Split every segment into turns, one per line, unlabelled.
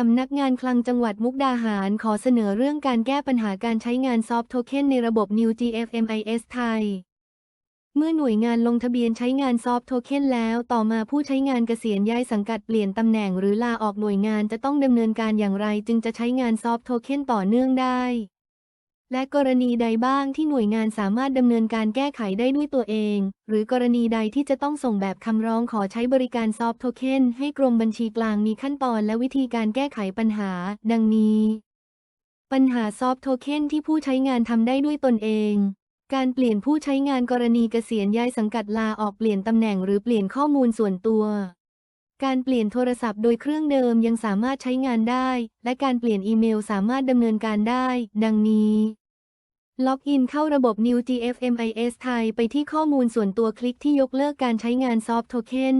สำนักงานคลังจังหวัดมุกดาหารขอเสนอเรื่องการแก้ปัญหาการใช้งานซอฟต์โทเค็นในระบบ New GFMIS ไทย เมื่อหน่วยงานลงทะเบียนใช้งานซอฟต์โทเค็นแล้ว ต่อมาผู้ใช้งานเกษียณย้ายสังกัดเปลี่ยนตำแหน่งหรือลาออกหน่วยงานจะต้องดำเนินการอย่างไรจึงจะใช้งานซอฟต์โทเค็นต่อเนื่องได้ และกรณีใดบ้างที่หน่วยงานสามารถดำเนินการแก้ไขได้ด้วยตัวเอง หรือกรณีใดที่จะต้องส่งแบบคำร้องขอใช้บริการซอฟต์โทเค็นให้กรมบัญชีกลางมีขั้นตอนและวิธีการแก้ไขปัญหา ดังนี้ ปัญหาซอฟต์โทเค็นที่ผู้ใช้งานทำได้ด้วยตนเอง การเปลี่ยนผู้ใช้งานกรณีเกษียณย้ายสังกัดลาออกเปลี่ยนตำแหน่งหรือเปลี่ยนข้อมูลส่วนตัว การเปลี่ยนโทรศัพท์โดยเครื่องเดิมยังสามารถใช้งานได้ และการเปลี่ยนอีเมลสามารถดำเนินการได้ ดังนี้ ล็อกอินเข้าระบบ New GFMIS ไทยไปที่ข้อมูลส่วนตัวคลิกที่ยกเลิกการใช้งานซอฟต์โทเค็น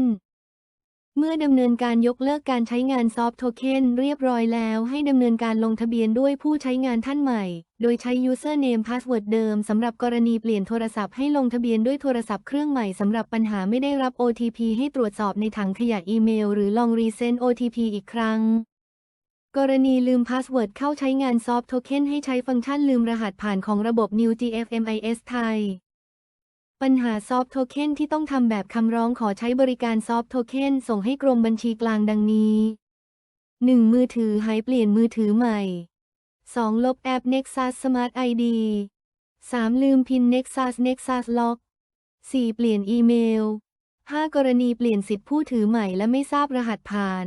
เมื่อดำเนินการยกเลิกการใช้งานซอฟต์โทเค็นเรียบร้อยแล้วให้ดำเนินการลงทะเบียนด้วยผู้ใช้งานท่านใหม่ โดยใช้ username password เดิมสำหรับกรณีเปลี่ยนโทรศัพท์ให้ลงทะเบียนด้วยโทรศัพท์เครื่องใหม่สำหรับปัญหาไม่ได้รับ OTP ให้ตรวจสอบในถังขยะอีเมล หรือลองรีเซน OTP อีกครั้ง กรณีลืมพาสเวิร์ดเข้าใช้งานซอฟต์โทเค็นให้ใช้ฟังก์ชันลืมรหัสผ่านของระบบ New GFMIS ไทย ปัญหาซอฟต์โทเค็นที่ต้องทำแบบคำร้องขอใช้บริการซอฟต์โทเค็นส่งให้กรมบัญชีกลางดังนี้ 1. มือถือหายเปลี่ยนมือถือใหม่ 2. ลบแอป Nexus Smart ID 3. ลืมพิน Nexus Nexus Lock 4. เปลี่ยนอีเมล 5. กรณีเปลี่ยนสิทธิ์ผู้ถือใหม่และไม่ทราบรหัสผ่าน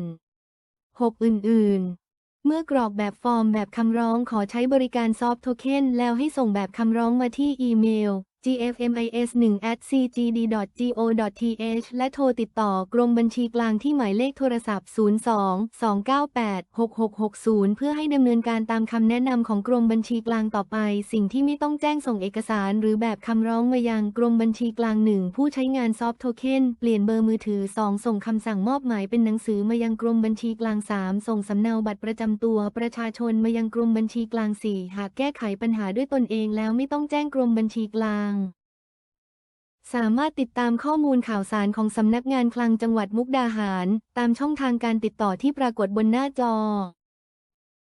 6. อื่น ๆ เมื่อกรอกแบบฟอร์มแบบคำร้องขอใช้บริการซอฟต์โทเค็นแล้วให้ส่งแบบคำร้องมาที่อีเมล gfmis1@cgd.go.th และโทรติดต่อกรมบัญชีกลางที่หมายเลขโทรศัพท์ 02-298-6660 เพื่อให้ดำเนินการตามคำแนะนำของกรมบัญชีกลางต่อไป สิ่งที่ไม่ต้องแจ้งส่งเอกสารหรือแบบคำร้องมายังกรมบัญชีกลาง 1 ผู้ใช้งานซอฟต์โทเค็นเปลี่ยนเบอร์มือถือ 2 ส่งคำสั่งมอบหมายเป็นหนังสือมายังกรมบัญชีกลาง 3 ส่งสำเนาบัตรประจำตัวประชาชนมายังกรมบัญชีกลาง 4 หากแก้ไขปัญหาด้วยตนเองแล้วไม่ต้องแจ้งกรมบัญชีกลาง สามารถติดตามข้อมูลข่าวสารของสำนักงานคลังจังหวัดมุกดาหาร ตามช่องทางการติดต่อที่ปรากฏบนหน้าจอ